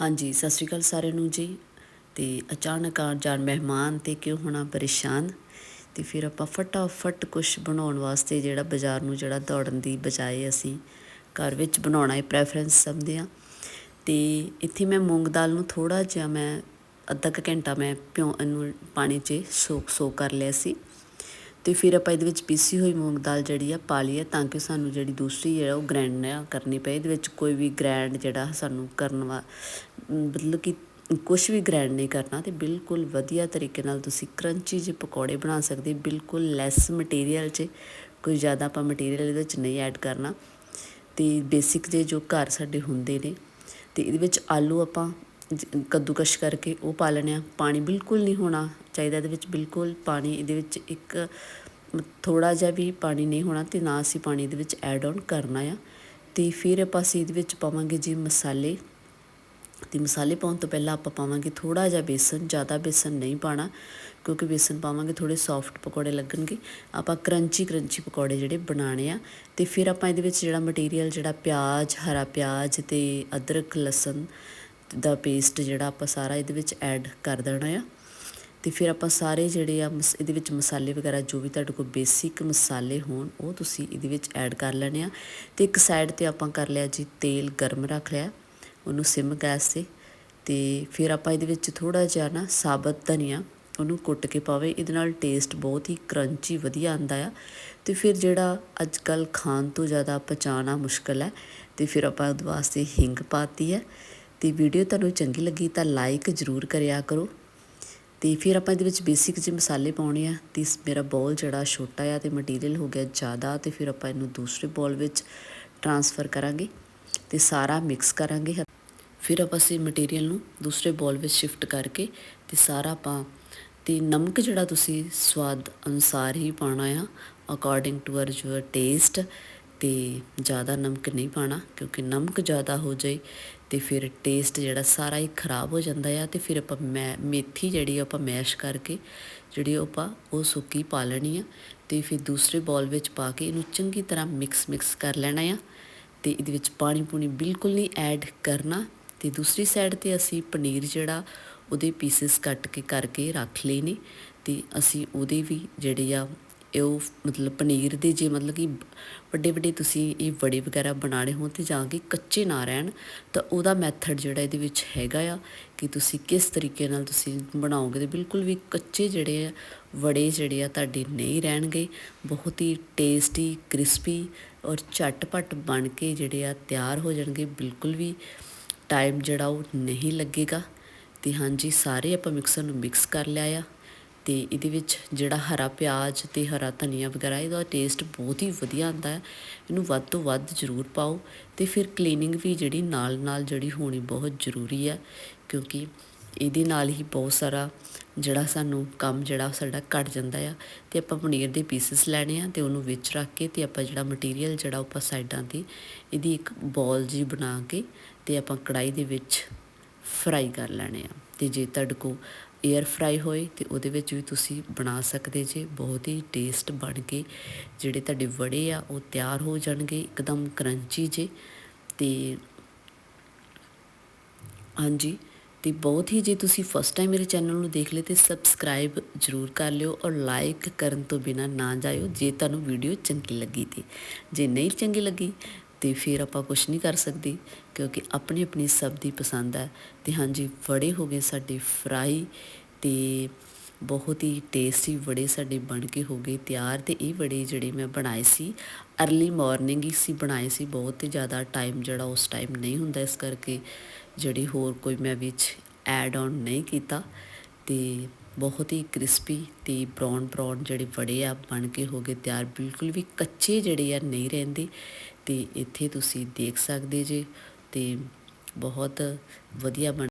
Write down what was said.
ਹਾਂਜੀ, ਸਤਿ ਸ਼੍ਰੀ ਅਕਾਲ ਸਾਰਿਆਂ ਨੂੰ ਜੀ। ਤੇ ਅਚਾਨਕ ਆ ਜਾਣ ਮਹਿਮਾਨ ਤੇ ਕਿਉਂ ਹੋਣਾ ਪਰੇਸ਼ਾਨ? ਤੇ ਫਿਰ ਆਪਾਂ ਫਟਾਫਟ ਕੁਝ ਬਣਾਉਣ ਵਾਸਤੇ ਜਿਹੜਾ ਬਾਜ਼ਾਰ ਨੂੰ ਜਿਹੜਾ ਦੌੜਨ ਦੀ ਬਜਾਏ ਅਸੀਂ ਘਰ ਵਿੱਚ ਬਣਾਉਣਾ ਹੀ ਪ੍ਰੈਫਰੈਂਸ ਸਮਝਦੇ ਆ ਤੇ ਇੱਥੇ ਮੈਂ ਮੂੰਗ ਦਾਲ ਨੂੰ ਥੋੜਾ ਜਿਹਾ ਮੈਂ ਅੱਧਾ ਕੁ ਘੰਟਾ ਮੈਂ ਪਿਉ, ਇਹਨੂੰ ਪਾਣੀ 'ਚ ਸੋਕ ਸੋ ਕਰ ਲਿਆ ਸੀ। ਤੇ ਫਿਰ ਆਪਾਂ ਇਹਦੇ ਵਿੱਚ ਪੀਸੀ ਹੋਈ ਮੂੰਗ ਦਾਲ ਜਿਹੜੀ ਆ ਪਾ ਲਈ ਹੈ ਤਾਂ ਕਿ ਸਾਨੂੰ ਜਿਹੜੀ ਦੂਸਰੀ ਹੈ ਉਹ ਗ੍ਰੈਂਡ ਨਾ ਕਰਨੀ ਪਏ। ਇਹਦੇ ਵਿੱਚ ਕੋਈ ਵੀ ਗ੍ਰੈਂਡ ਜਿਹੜਾ ਸਾਨੂੰ ਕਰਨ ਵਾ, ਮਤਲਬ ਕਿ ਕੁਝ ਵੀ ਗ੍ਰੈਂਡ ਨਹੀਂ ਕਰਨਾ ਤੇ ਬਿਲਕੁਲ ਵਧੀਆ ਤਰੀਕੇ ਨਾਲ ਤੁਸੀਂ ਕਰੰਚੀ ਜਿਹੇ ਪਕੌੜੇ ਬਣਾ ਸਕਦੇ, ਬਿਲਕੁਲ ਲੈਸ ਮਟੀਰੀਅਲ 'ਚ, ਕੋਈ ਜ਼ਿਆਦਾ ਆਪਾਂ ਮਟੀਰੀਅਲ ਇਹਦੇ ਵਿੱਚ ਨਹੀਂ ਐਡ ਕਰਨਾ। ਤੇ ਬੇਸਿਕ ਜੇ ਜੋ ਘਰ ਸਾਡੇ ਹੁੰਦੇ ਨੇ, ਤੇ ਇਹਦੇ ਵਿੱਚ ਆਲੂ ਆਪਾਂ ਕੱਦੂਕਸ਼ ਕਰਕੇ ਉਹ ਪਾ ਲੈਣੇ ਆ ਪਾਣੀ ਬਿਲਕੁਲ ਨਹੀਂ ਹੋਣਾ ਚਾਹੀਦਾ ਇਹਦੇ ਵਿੱਚ। ਬਿਲਕੁਲ ਪਾਣੀ ਇਹਦੇ ਵਿੱਚ ਇੱਕ ਥੋੜਾ ਜਿਹਾ ਵੀ ਪਾਣੀ ਨਹੀਂ ਹੋਣਾ ਤੇ ਨਾ ਅਸੀਂ ਪਾਣੀ ਇਹਦੇ ਵਿੱਚ ਐਡ ਆਨ ਕਰਨਾ ਆ। ਤੇ ਫਿਰ ਆਪਾਂ ਅਸੀਂ ਇਹਦੇ ਵਿੱਚ ਪਾਵਾਂਗੇ ਜੀ ਮਸਾਲੇ। ਤੇ ਮਸਾਲੇ ਪਾਉਣ ਤੋਂ ਪਹਿਲਾਂ ਆਪਾਂ ਪਾਵਾਂਗੇ ਥੋੜਾ ਜਿਹਾ ਬੇਸਨ। ਜ਼ਿਆਦਾ ਬੇਸਨ ਨਹੀਂ ਪਾਣਾ ਕਿਉਂਕਿ ਬੇਸਨ ਪਾਵਾਂਗੇ ਥੋੜੇ ਸੌਫਟ ਪਕੌੜੇ ਲੱਗਣਗੇ। ਆਪਾਂ ਕਰੰਚੀ ਕਰੰਚੀ ਪਕੌੜੇ ਜਿਹੜੇ ਬਣਾਣੇ ਆ। ਤੇ ਫਿਰ ਆਪਾਂ ਇਹਦੇ ਵਿੱਚ ਜਿਹੜਾ ਮਟੀਰੀਅਲ ਜਿਹੜਾ ਪਿਆਜ਼, ਹਰਾ ਪਿਆਜ਼ ਤੇ ਅਦਰਕ, ਲਸਣ ਦਾ ਪੇਸਟ ਜਿਹੜਾ ਆਪਾਂ ਸਾਰਾ ਇਹਦੇ ਵਿੱਚ ਐਡ ਕਰ ਦੇਣਾ ਆ। ਤੇ ਫਿਰ ਆਪਾਂ ਸਾਰੇ ਜਿਹੜੇ ਆ ਇਹਦੇ ਵਿੱਚ ਮਸਾਲੇ ਵਗੈਰਾ ਜੋ ਵੀ ਤੁਹਾਡੇ ਕੋਲ ਬੇਸਿਕ ਮਸਾਲੇ ਹੋਣ, ਉਹ ਤੁਸੀਂ ਇਹਦੇ ਵਿੱਚ ਐਡ ਕਰ ਲੈਣੇ ਆ। ਤੇ ਇੱਕ ਸਾਈਡ ਤੇ ਆਪਾਂ ਕਰ ਲਿਆ ਜੀ ਤੇਲ ਗਰਮ ਰੱਖ ਲਿਆ, ਉਹਨੂੰ ਸਿਮ ਗੈਸ ਤੇ। ਤੇ ਫਿਰ ਆਪਾਂ ਇਹਦੇ ਵਿੱਚ ਥੋੜਾ ਜਿਹਾ ਨਾ ਸਾਬਤ ਧਨੀਆ, ਉਹਨੂੰ ਕੁੱਟ ਕੇ ਪਾਵੇ। ਇਹਦੇ ਨਾਲ ਟੇਸਟ ਬਹੁਤ ਹੀ ਕਰੰਚੀ ਵਧੀਆ ਆਂਦਾ ਆ। ਤੇ ਫਿਰ ਜਿਹੜਾ ਅੱਜ ਕੱਲ ਖਾਣ ਤੋਂ ਜ਼ਿਆਦਾ ਪਚਾਣਾ ਮੁਸ਼ਕਲ ਹੈ, ਤੇ ਫਿਰ ਆਪਾਂ ਉਹਦੇ ਵਾਸਤੇ ਹਿੰਗ ਪਾਤੀ ਹੈ। ਤੇ ਵੀਡੀਓ ਤੁਹਾਨੂੰ ਚੰਗੀ ਲੱਗੀ ਤਾਂ ਲਾਈਕ ਜ਼ਰੂਰ ਕਰਿਆ ਕਰੋ। ਤੇ ਫਿਰ ਆਪਾਂ ਇਹਦੇ ਵਿੱਚ ਬੇਸਿਕ ਜਿਹੇ ਮਸਾਲੇ ਪਾਉਣੇ ਆ। ਤੇ ਮੇਰਾ ਬੋਲ ਜਿਹੜਾ ਛੋਟਾ ਆ ਤੇ ਮਟੀਰੀਅਲ ਹੋ ਗਿਆ ਜ਼ਿਆਦਾ ਤੇ ਫਿਰ ਆਪਾਂ ਇਹਨੂੰ ਦੂਸਰੇ ਬੋਲ ਵਿੱਚ ਟਰਾਂਸਫਰ ਕਰਾਂਗੇ ਤੇ ਸਾਰਾ ਮਿਕਸ ਕਰਾਂਗੇ। ਫਿਰ ਆਪਾਂ ਇਸ ਮਟੀਰੀਅਲ ਨੂੰ ਦੂਸਰੇ ਬੋਲ ਵਿੱਚ ਸ਼ਿਫਟ ਕਰਕੇ ਤੇ ਸਾਰਾ ਆਪਾਂ ਤੇ ਨਮਕ ਜਿਹੜਾ ਤੁਸੀਂ ਸਵਾਦ ਅਨੁਸਾਰ ਹੀ ਪਾਉਣਾ ਆ ਅਕੋਰਡਿੰਗ ਟੂ ਅਰ ਟੇਸਟ ਤੇ ਜ਼ਿਆਦਾ ਨਮਕ ਨਹੀਂ ਪਾਣਾ, ਕਿਉਂਕਿ ਨਮਕ ਜ਼ਿਆਦਾ ਹੋ ਜਾਏ ਤੇ ਫਿਰ ਟੇਸਟ ਜਿਹੜਾ ਸਾਰਾ ਹੀ ਖਰਾਬ ਹੋ ਜਾਂਦਾ ਆ ਤੇ ਫਿਰ ਆਪਾਂ ਮੇਥੀ ਜਿਹੜੀ ਆਪਾਂ ਮੈਸ਼ ਕਰਕੇ ਜਿਹੜੀ ਆਪਾਂ ਉਹ ਸੁੱਕੀ ਪਾ ਲੈਣੀ ਆ ਤੇ ਫਿਰ ਦੂਸਰੇ ਬੋਲ ਵਿੱਚ ਪਾ ਕੇ ਇਹਨੂੰ ਚੰਗੀ ਤਰ੍ਹਾਂ ਮਿਕਸ ਮਿਕਸ ਕਰ ਲੈਣਾ ਆ ਤੇ ਇਹਦੇ ਵਿੱਚ ਪਾਣੀ ਪੂਣੀ ਬਿਲਕੁਲ ਨਹੀਂ ਐਡ ਕਰਨਾ ਤੇ ਦੂਸਰੀ ਸਾਈਡ ਤੇ ਅਸੀਂ ਪਨੀਰ ਜਿਹੜਾ ਉਹਦੇ ਪੀਸਸ ਕੱਟ ਕੇ ਕਰਕੇ ਰੱਖ ਲਏ ਨੇ ਤੇ ਅਸੀਂ ਉਹਦੇ ਵੀ ਜਿਹੜੇ ਆ ਉਹ ਮਤਲਬ ਪਨੀਰ ਦੇ ਜੇ ਮਤਲਬ ਕਿ ਵੱਡੇ ਵੱਡੇ ਤੁਸੀਂ ਇਹ ਵੜੇ ਵਗੈਰਾ ਬਣਾਣੇ ਹੋਣ ਤੇ ਜਾਂ ਕਿ ਕੱਚੇ ਨਾ ਰਹਿਣ, ਤਾਂ ਉਹਦਾ ਮੈਥਡ ਜਿਹੜਾ ਇਹਦੇ ਵਿੱਚ ਹੈਗਾ ਆ ਕਿ ਤੁਸੀਂ ਕਿਸ ਤਰੀਕੇ ਨਾਲ ਤੁਸੀਂ ਬਣਾਓਗੇ ਤੇ ਬਿਲਕੁਲ ਵੀ ਕੱਚੇ ਜਿਹੜੇ ਆ, ਵੜੇ ਜਿਹੜੇ ਆ ਤੁਹਾਡੇ ਨਹੀਂ ਰਹਿਣਗੇ। ਬਹੁਤ ਹੀ ਟੇਸਟੀ ਕ੍ਰਿਸਪੀ ਔਰ ਝਟਪਟ ਬਣ ਕੇ ਜਿਹੜੇ ਆ ਤਿਆਰ ਹੋ ਜਾਣਗੇ। ਬਿਲਕੁਲ ਵੀ ਟਾਈਮ ਜਿਹੜਾ ਉਹ ਨਹੀਂ ਲੱਗੇਗਾ। ਤੇ ਹਾਂਜੀ, ਸਾਰੇ ਆਪਾਂ ਮਿਕਸਰ ਨੂੰ ਮਿਕਸ ਕਰ ਲਿਆ ਆ। ਅਤੇ ਇਹਦੇ ਵਿੱਚ ਜਿਹੜਾ ਹਰਾ ਪਿਆਜ਼ ਅਤੇ ਹਰਾ ਧਨੀਆ ਵਗੈਰਾ, ਇਹਦਾ ਟੇਸਟ ਬਹੁਤ ਹੀ ਵਧੀਆ ਆਉਂਦਾ ਹੈ। ਇਹਨੂੰ ਵੱਧ ਤੋਂ ਵੱਧ ਜ਼ਰੂਰ ਪਾਓ ਅਤੇ ਫਿਰ ਕਲੀਨਿੰਗ ਵੀ ਜਿਹੜੀ ਨਾਲ ਨਾਲ ਜਿਹੜੀ ਹੋਣੀ ਬਹੁਤ ਜ਼ਰੂਰੀ ਹੈ, ਕਿਉਂਕਿ ਇਹਦੇ ਨਾਲ ਹੀ ਬਹੁਤ ਸਾਰਾ ਜਿਹੜਾ ਸਾਨੂੰ ਕੰਮ ਜਿਹੜਾ ਸਾਡਾ ਘਟ ਜਾਂਦਾ ਆ ਤੇ ਆਪਾਂ ਪਨੀਰ ਦੇ ਪੀਸਸ ਲੈਣੇ ਆ ਤੇ ਉਹਨੂੰ ਵਿੱਚ ਰੱਖ ਕੇ ਤੇ ਆਪਾਂ ਜਿਹੜਾ ਮਟੀਰੀਅਲ ਜਿਹੜਾ ਆਪਾਂ ਸਾਈਡਾਂ ਤੇ ਇਹਦੀ ਇੱਕ ਬੋਲ ਜੀ ਬਣਾ ਕੇ ਤੇ ਆਪਾਂ ਕੜਾਈ ਦੇ ਵਿੱਚ ਫਰਾਈ ਕਰ ਲੈਣੇ ਆ। ਤੇ ਜੇ ਤੁਹਾਡੇ ਕੋਲ 에ਅਰ ਫਰਾਈ ਹੋਏ, ਤੇ ਉਹਦੇ ਵਿੱਚ ਵੀ ਤੁਸੀਂ ਬਣਾ ਸਕਦੇ ਜੇ। ਬਹੁਤ ਹੀ ਟੇਸਟ ਬਣ ਕੇ ਜਿਹੜੇ ਤੁਹਾਡੇ ਵੜੇ ਆ, ਉਹ ਤਿਆਰ ਹੋ ਜਾਣਗੇ, ਇੱਕਦਮ ਕਰੰਚੀ ਜੇ। ਤੇ ਹਾਂਜੀ, ਤੇ ਬਹੁਤ ਹੀ ਜੇ ਤੁਸੀਂ ਫਸਟ ਟਾਈਮ ਮੇਰੇ ਚੈਨਲ ਨੂੰ ਦੇਖ ਲੇ ਤੇ ਸਬਸਕ੍ਰਾਈਬ ਜਰੂਰ ਕਰ ਲਿਓ ਔਰ ਲਾਈਕ ਕਰਨ ਤੋਂ ਬਿਨਾ ਨਾ ਜਾਇਓ ਜੇ ਤੁਹਾਨੂੰ ਵੀਡੀਓ ਚੰਗੀ ਲੱਗੀ ਤੇ। ਜੇ ਨਹੀਂ ਚੰਗੀ ਲੱਗੀ ਤੇ ਫਿਰ ਆਪਾਂ ਕੁਝ ਨਹੀਂ ਕਰ ਸਕਦੇ, ਕਿਉਂਕਿ ਆਪਣੀ ਆਪਣੀ ਸਭ ਦੀ ਪਸੰਦ ਹੈ। ਤੇ ਹਾਂਜੀ, ਵੜੇ ਹੋ ਗਏ ਸਾਡੇ ਫਰਾਈ ਤੇ ਬਹੁਤ ਹੀ ਟੇਸਟੀ ਵੜੇ ਸਾਡੇ ਬਣ ਕੇ ਹੋ ਗਏ ਤਿਆਰ ਤੇ ਇਹ ਵੜੇ ਜਿਹੜੇ ਮੈਂ ਬਣਾਏ ਸੀ अर्ਲੀ ਮਾਰਨਿੰਗ ਹੀ ਸੀ, ਬਣਾਏ ਸੀ ਬਹੁਤ ਹੀ ਜ਼ਿਆਦਾ ਟਾਈਮ ਜਿਹੜਾ ਉਸ ਟਾਈਮ ਨਹੀਂ ਹੁੰਦਾ ਇਸ ਕਰਕੇ ਜਿਹੜੀ ਹੋਰ ਕੋਈ ਮੈਂ ਵਿੱਚ ਐਡ ਆਨ ਨਹੀਂ ਕੀਤਾ ਤੇ ਬਹੁਤ ਹੀ ਕ੍ਰਿਸਪੀ ਤੇ ਬ੍ਰਾਊਨ ਬ੍ਰਾਊਨ ਜਿਹੜੇ ਵੜੇ ਆ ਬਣ ਕੇ ਹੋ ਗਏ ਤਿਆਰ, ਬਿਲਕੁਲ ਵੀ ਕੱਚੇ ਜਿਹੜੇ ਆ ਨਹੀਂ ਰਹਿੰਦੇ। ਤੇ ਇੱਥੇ ਤੁਸੀਂ ਦੇਖ ਸਕਦੇ ਜੇ ਅਤੇ ਬਹੁਤ ਵਧੀਆ ਬਣ